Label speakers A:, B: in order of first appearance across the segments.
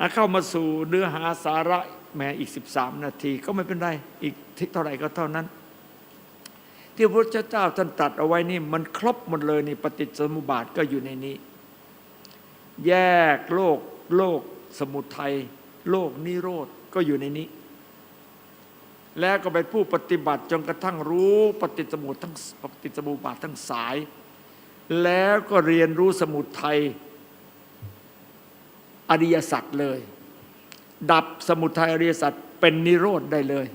A: อะเข้ามาสู่เนื้อหาสาระแหมอีก 13 นาที ก็ไม่เป็นไรอีกเท่าไหร่ก็เท่านั้น ที่พระเจ้าท่านตรัสเอาไว้นี่ มันครบหมดเลยนี่ปฏิจสมุปบาทก็อยู่ในนี้ แยกโลกโลกสมุทัยโลกนิโรธก็อยู่ในนี้ แล้วก็เป็นผู้ปฏิบัติจนกระทั่งรู้ปฏิจสมุทั้งปฏิจสมุบาททั้งสาย แล้วก็เรียนรู้สมุทัย อริยสัจเลย ดับสมุทัยอริยสัจเป็นนิโรธได้เลย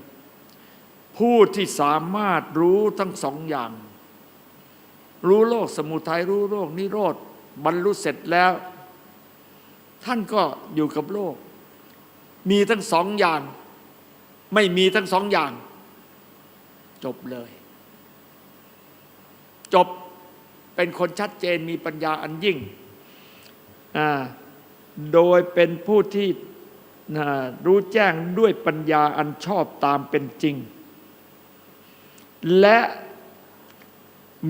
A: ผู้ที่สามารถรู้ทั้งสองอย่าง รู้โลกสมุทัยรู้โลกนิโรธบรรลุเสร็จแล้ว ท่านก็อยู่กับโลก มีทั้งสองอย่าง ไม่มีทั้งสองอย่าง จบเลย จบเป็นคนชัดเจนมีปัญญาอันยิ่งอ่า โดยเป็นผู้ที่รู้แจ้งด้วยปัญญาอันชอบตามเป็นจริง และ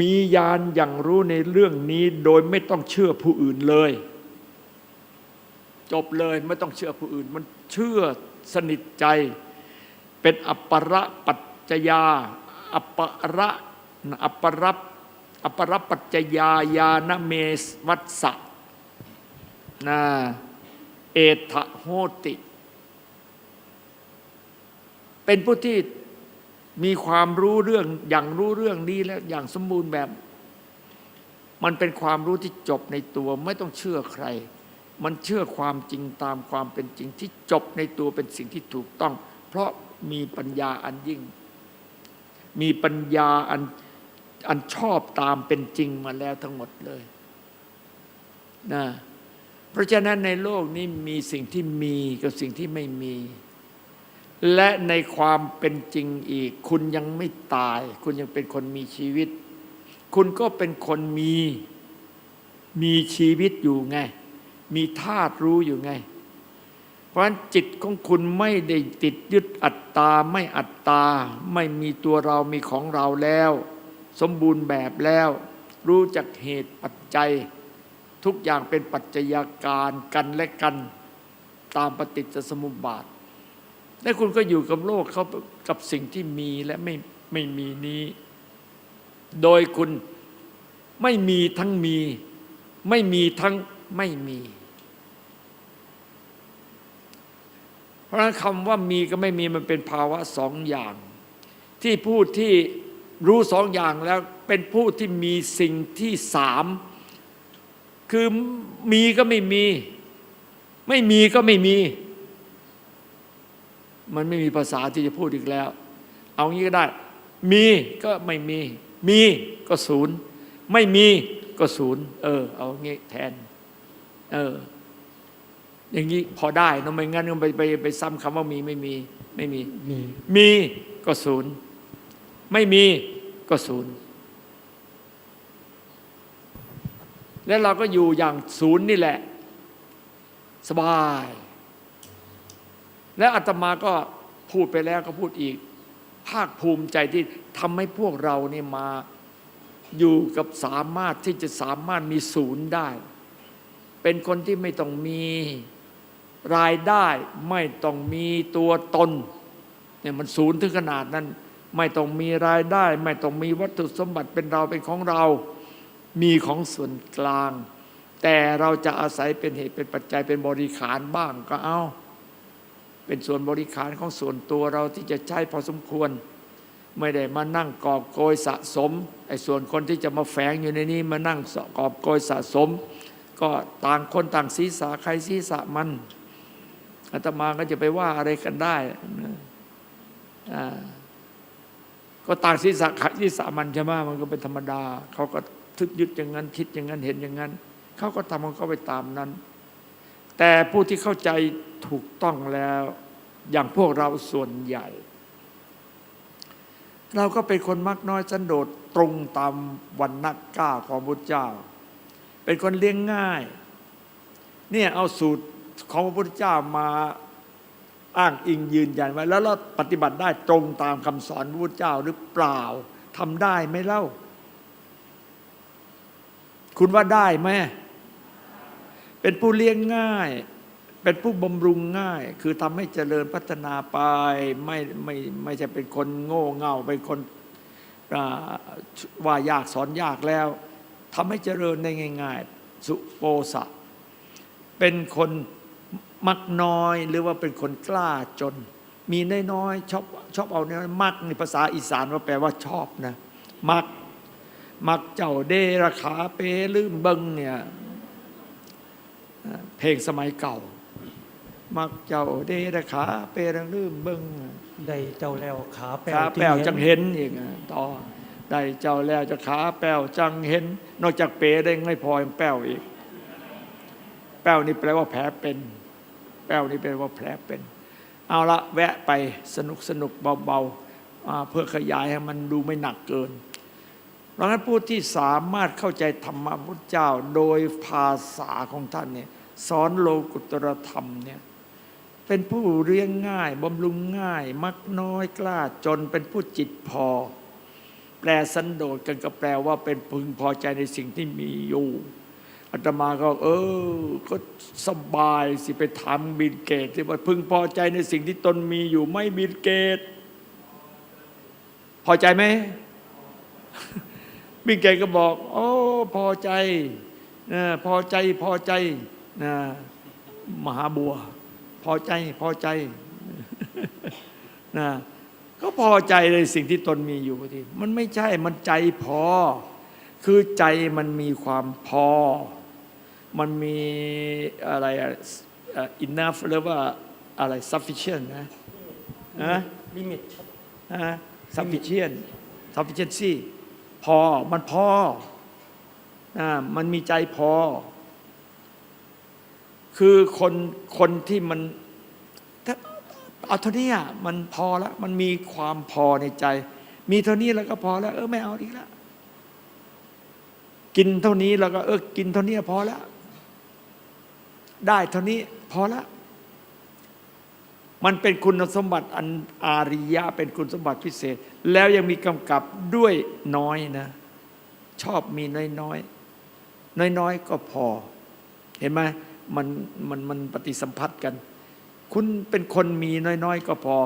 A: มีญาณอย่างรู้ในเรื่องนี้โดยไม่ต้องเชื่อผู้อื่นเลย จบเลยไม่ต้องเชื่อผู้อื่น มันเชื่อสนิทใจ เป็นอัปประปัจจยา อัปประอัปปรับอัปปรปัจจยายานเมสวัสสะ นะเอทะโหติ เป็นผู้ที่มีความรู้เรื่องอย่างรู้เรื่องนี้แล้วอย่างสมบูรณ์แบบ มันเป็นความรู้ที่จบในตัวไม่ต้องเชื่อใคร มันเชื่อความจริงตามความเป็นจริงที่จบในตัวเป็นสิ่งที่ถูกต้อง เพราะมีปัญญาอันยิ่ง มีปัญญาอันอันชอบตามเป็นจริงมาแล้วทั้งหมดเลยนะ เพราะฉะนั้นในโลกนี้มีสิ่งที่มีกับสิ่งที่ไม่มี และในความเป็นจริงอีก คุณยังไม่ตาย คุณยังเป็นคนมีชีวิต คุณก็เป็นคนมีมีชีวิตอยู่ไง มีธาตุรู้อยู่ไง เพราะฉะนั้นจิตของคุณไม่ได้ติดยึดอัตตาไม่อัตตา ไม่มีตัวเรามีของเราแล้ว สมบูรณ์แบบแล้ว รู้จักเหตุปัจจัย ทุกอย่างเป็นปัจจัยาการกันและกันตามปฏิจจสมุปบาท และคุณก็อยู่กับโลกเขากับสิ่งที่มีและไม่ไม่มีนี้ โดยคุณไม่มีทั้งมี ไม่มีทั้งไม่มี เพราะฉะนั้นคำว่ามีก็ไม่มีมันเป็นภาวะสองอย่าง ที่ผู้ที่รู้สองอย่างแล้วเป็นผู้ที่มีสิ่งที่สาม คือมีก็ไม่มี ไม่มีก็ไม่มี มันไม่มีภาษาที่จะพูดอีกแล้ว เอางี้ก็ได้ มีก็ไม่มี มีก็ศูนย์ไม่มีก็ศูนย์เออ เอางี้แทน เออ อย่างนี้พอได้นะไม่งั้นก็ไปไปไปซ้ำคำว่ามีไม่มี ไม่มี
B: มี
A: มีก็ศูนย์ไม่มีก็ศูนย์ และเราก็อยู่อย่างศูนย์นี่แหละ สบาย และอาตมาก็พูดไปแล้วก็พูดอีก ภาคภูมิใจที่ทำให้พวกเราเนี่ยมาอยู่กับสามารถที่จะสามารถมีศูนย์ได้ เป็นคนที่ไม่ต้องมีรายได้ไม่ต้องมีตัวตนเนี่ยมันศูนย์ถึงขนาดนั้น ไม่ต้องมีรายได้ ไม่ต้องมีวัตถุสมบัติเป็นเราเป็นของเรา มีของส่วนกลาง แต่เราจะอาศัยเป็นเหตุเป็นปัจจัยเป็นบริขารบ้างก็เอา เป็นส่วนบริขารของส่วนตัวเราที่จะใช้พอสมควร ไม่ได้มานั่งกอบโกยสะสมไอ้ส่วนคนที่จะมาแฝงอยู่ในนี้มานั่งกอบโกยสะสม ก็ต่างคนต่างศีรษะใครศีรษะมันอาตมาก็จะไปว่าอะไรกันได้นะก็ต่างศีรษะศีรษะมันใช่ไหมมันก็เป็นธรรมดาเขาก็ ทึกยึดอย่างนั้น คิดอย่างนั้นเห็นอย่างนั้นเขาก็ทำของเขาไปตามนั้น แต่ผู้ที่เข้าใจถูกต้องแล้ว อย่างพวกเราส่วนใหญ่ เราก็เป็นคนมักน้อยสันโดษตรงตามวันนักก้าของพระเจ้า เป็นคนเลี้ยงง่าย เนี่ยเอาสูตรของพระพุทธเจ้ามาอ้างอิงยืนยันไว้แล้วเราปฏิบัติได้ตรงตามคำสอนพระพุทธเจ้าหรือเปล่าทำได้ไหมเล่า คุณว่าได้ไหมเป็นผู้เลี้ยงง่าย เป็นผู้บำรุงง่าย คือทำให้เจริญพัฒนาไป ไม่ไม่ไม่ใช่เป็นคนโง่เง่าเป็นคนว่ายากสอนยากแล้วทำให้เจริญได้ง่าย ๆ สุโปสะ เป็นคนมักน้อยหรือว่าเป็นคนกล้าจน มีน้อยๆชอบชอบเอาเนี่ยมักในภาษาอีสานว่าแปลว่าชอบนะ มัก มักเจ้าเดราขาเปลืมเบิงเนี่ยอ่าเพลงสมัยเก่า มักเจ้าเดราขาเปรังลืมเบิง
B: ได้เจ้าแล้วขาแป้
A: ขาแป้วจังเห็นอีกอะต่อได้เจ้าแล้วจะขาแป้วจังเห็น นอกจากเปได้ไม่พอยังแป้วอีก แป้วนี่แปลว่าแผลเป็น แป้วนี่แปลว่าแผลเป็น เอาละแวะไปสนุกสนุกเบาๆอ่าเพื่อขยายให้มันดูไม่หนักเกิน เพราะฉะนั้นผู้ที่สามารถเข้าใจธรรมะพุทธเจ้าโดยภาษาของท่านเนี่ยสอนโลกุตรธรรมเนี่ยเป็นผู้เรียงง่ายบำรุงง่าย มักน้อยกล้าจนเป็นผู้จิตพอ แปลสันโดษกันก็แปลว่าเป็นพึงพอใจในสิ่งที่มีอยู่อาตมาก็เออ ก็สบายสิไปถามบิลเกตที่ว่าพึงพอใจในสิ่งที่ตนมีอยู่ไม่บิลเกต พอใจไหม บิลเกตก็บอก โอ้พอใจนะพอใจพอใจนะมหาบัว พอใจพอใจนะก็พอใจในสิ่งที่ตนมีอยู่ทีมันไม่ใช่มันใจพอ คือใจมันมีความพอ มันมีอะไรอะเอ่อ enough หรือว่าอะไร sufficient นะนะ
B: ลิมิต
A: นะ sufficient sufficiency พอมันพอนะมันมีใจพอ คือคนคนที่มันเอาเท่านี้อะมันพอแล้ว มันมีความพอในใจ มีเท่านี้แล้วก็พอแล้ว เออไม่เอาอีกแล้วกินเท่านี้แล้วก็เออกินเท่านี้พอแล้ว ได้เท่านี้พอแล้ว มันเป็นคุณสมบัติอันอาริยะเป็นคุณสมบัติพิเศษ แล้วยังมีกำกับด้วยน้อยนะ ชอบมีน้อยน้อยน้อยน้อยก็พอ เห็นไหมมันมันมันปฏิสัมพัทธ์กัน คุณเป็นคนมีน้อยๆ ก็พอ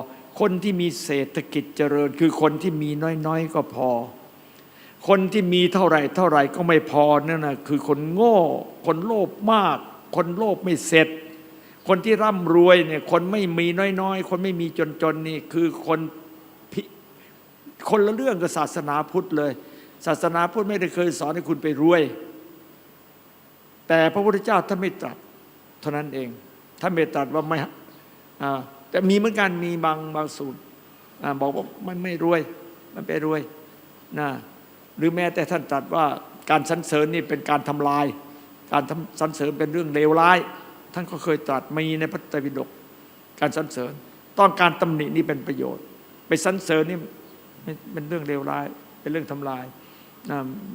A: คนที่มีเศรษฐกิจเจริญ คือคนที่มีน้อยๆ ก็พอ คนที่มีเท่าไหร่ เท่าไหร่ก็ไม่พอนั่นนะคือคนโง่ คนโลภมาก คนโลภไม่เสร็จ คนที่ร่ำรวยเนี่ยคนไม่มีน้อยๆ คนไม่มีจนๆนี่คือคนคนละเรื่องกับศาสนาพุทธเลย ศาสนาพุทธไม่ได้เคยสอนให้คุณไปรวย แต่พระพุทธเจ้าท่านไม่ตรัสเท่านั้นเองท่านไม่ตรัสว่าไม่อ่าแต่มีเหมือนกันมีบางบางสูตรอบอกว่ามันไม่รวย มันไปรวยนะหรือแม้แต่ท่านตรัสว่าการสรรเสริญนี่เป็นการทำลาย การทำสรรเสริญเป็นเรื่องเลวร้าย ท่านก็เคยตรัสมีในพระไตรปิฎกการสรรเสริญ ต้องการตำหนินี่เป็นประโยชน์ ไปสรรเสริญนี่เป็นเรื่องเลวร้าย เป็นเรื่องทำลาย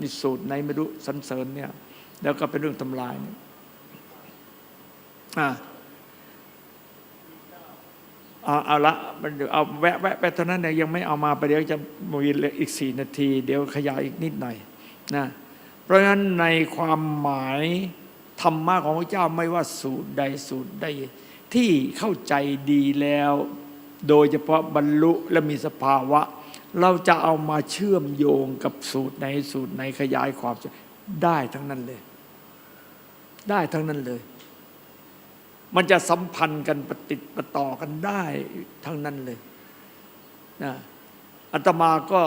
A: มีสูตรไหนไม่รู้สรรเสริญเนี่ยแล้วก็เป็นเรื่องทำลายเนี่ยอ่าเอาเอาละมันเดี๋ยวเอาแวะแวะไปเท่านั้นเนี่ยยังไม่เอามาไปเดี๋ยวจะมีเหลืออีกสี่นาที เดี๋ยวขยายอีกนิดหน่อยนะเพราะฉะนั้นในความหมาย ธรรมะของพระเจ้าไม่ว่าสูตรใดสูตรใดที่เข้าใจดีแล้ว โดยเฉพาะบรรลุและมีสภาวะ เราจะเอามาเชื่อมโยงกับสูตรไหนสูตรไหนขยายความได้ทั้งนั้นเลย ได้ทั้งนั้นเลย มันจะสัมพันธ์กันปฏิดประต่อกันได้ทั้งนั้นเลยนะอาตมาก็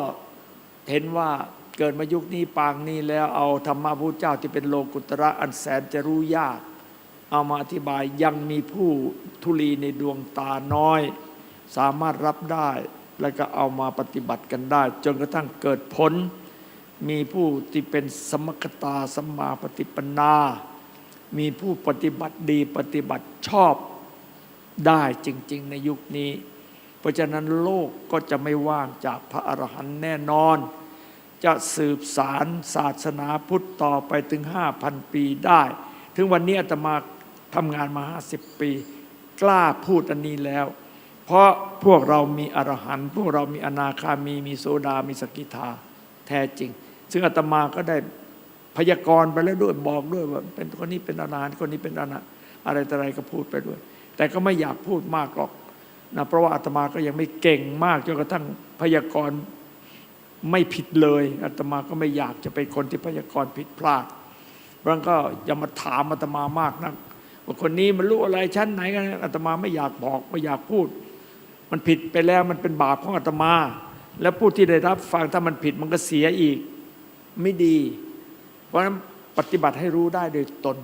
A: เห็นว่า เกิดมายุคนี้ปางนี้แล้วเอาธรรมะพระเจ้าที่เป็นโลกุตระอันแสนจะรู้ยาก เอามาอธิบายยังมีผู้ทุลีในดวงตาน้อย สามารถรับได้แล้วก็เอามาปฏิบัติกันได้ จนกระทั่งเกิดผล มีผู้ที่เป็นสมคตาสัมมาปฏิปนา มีผู้ปฏิบัติดีปฏิบัติชอบได้จริง ๆ ในยุคนี้ เพราะฉะนั้นโลกก็จะไม่ว่างจากพระอรหันต์แน่นอน จะสืบสารศาสนาพุทธต่อไปถึง 5,000 ปีได้ ถึงวันนี้อาตมาทำงานมา 50 ปี กล้าพูดอันนี้แล้ว เพราะพวกเรามีอรหันต์พวกเรามีอนาคามี มีโสดา มีสกิทาแท้จริง ซึ่งอาตมาก็ได้พยากรณ์ไปแล้วด้วยบอกด้วยว่าเป็นคนนี้เป็นอรหันต์คนนี้เป็นอนต์อะไรต่อะไรก็พูดไปด้วย แต่ก็ไม่อยากพูดมากหรอกนะเพราะว่าอาตมาก็ยังไม่เก่งมากจนกระทั่งพยากรณ์ ไม่ผิดเลยอาตมาก็ไม่อยากจะเป็นคนที่พยากรณ์ผิดพลาดเพรางก็อย่ามาถามอาตมามากนักว่าคนนี้มันรู้อะไรชั้นไหนกันอาตมาไม่อยากบอกไม่อยากพูด มันผิดไปแล้วมันเป็นบาปของอาตมา แล้วผู้ที่ได้รับฟังถ้ามันผิดมันก็เสียอีกไม่ดี เพราะฉะนั้นปฏิบัติให้รู้ได้โดยตน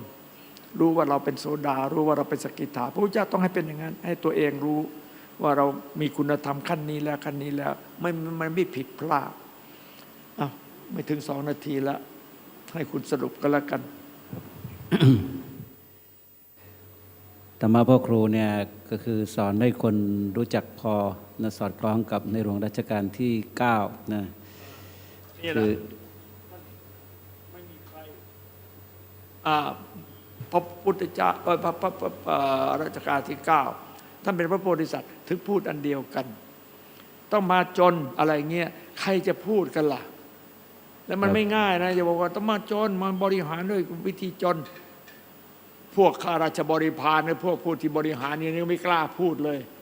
A: รู้ว่าเราเป็นโสดา รู้ว่าเราเป็นสกิทาพระพุทธเจ้าต้องให้เป็นอย่างนั้น ให้ตัวเองรู้ว่าเรามีคุณธรรมขั้นนี้แล้วขั้นนี้แล้ว ไม่มันไม่ผิดพลาด ไม่ถึงสองนาทีแล้วให้คุณสรุปก็แล้วกัน
C: ธรรมะพ่อครูเนี่ยก็คือสอนให้คนรู้จักพอนะสอดคล้องกับในหลวงรัชกาลที่9นะ
A: นี่แห
C: คื
A: ละ
C: อ
A: ไม่มีใครอ่าพระพุทธเจ้าเอ่อพระพระพระเอ่อรัชกาลที่เก้าท่านเป็นพระโพธิสัตว์ถึงพูดอันเดียวกัน ต้องมาจนอะไรเงี้ย ใครจะพูดกันล่ะ แล้วมันไม่ง่ายนะจะบอกว่าต้องมาจนมาบริหารด้วยวิธีจน พวกข้าราชบริพารเนี่ยพวกผู้ที่บริหารเนี่ยยังไม่กล้าพูดเลย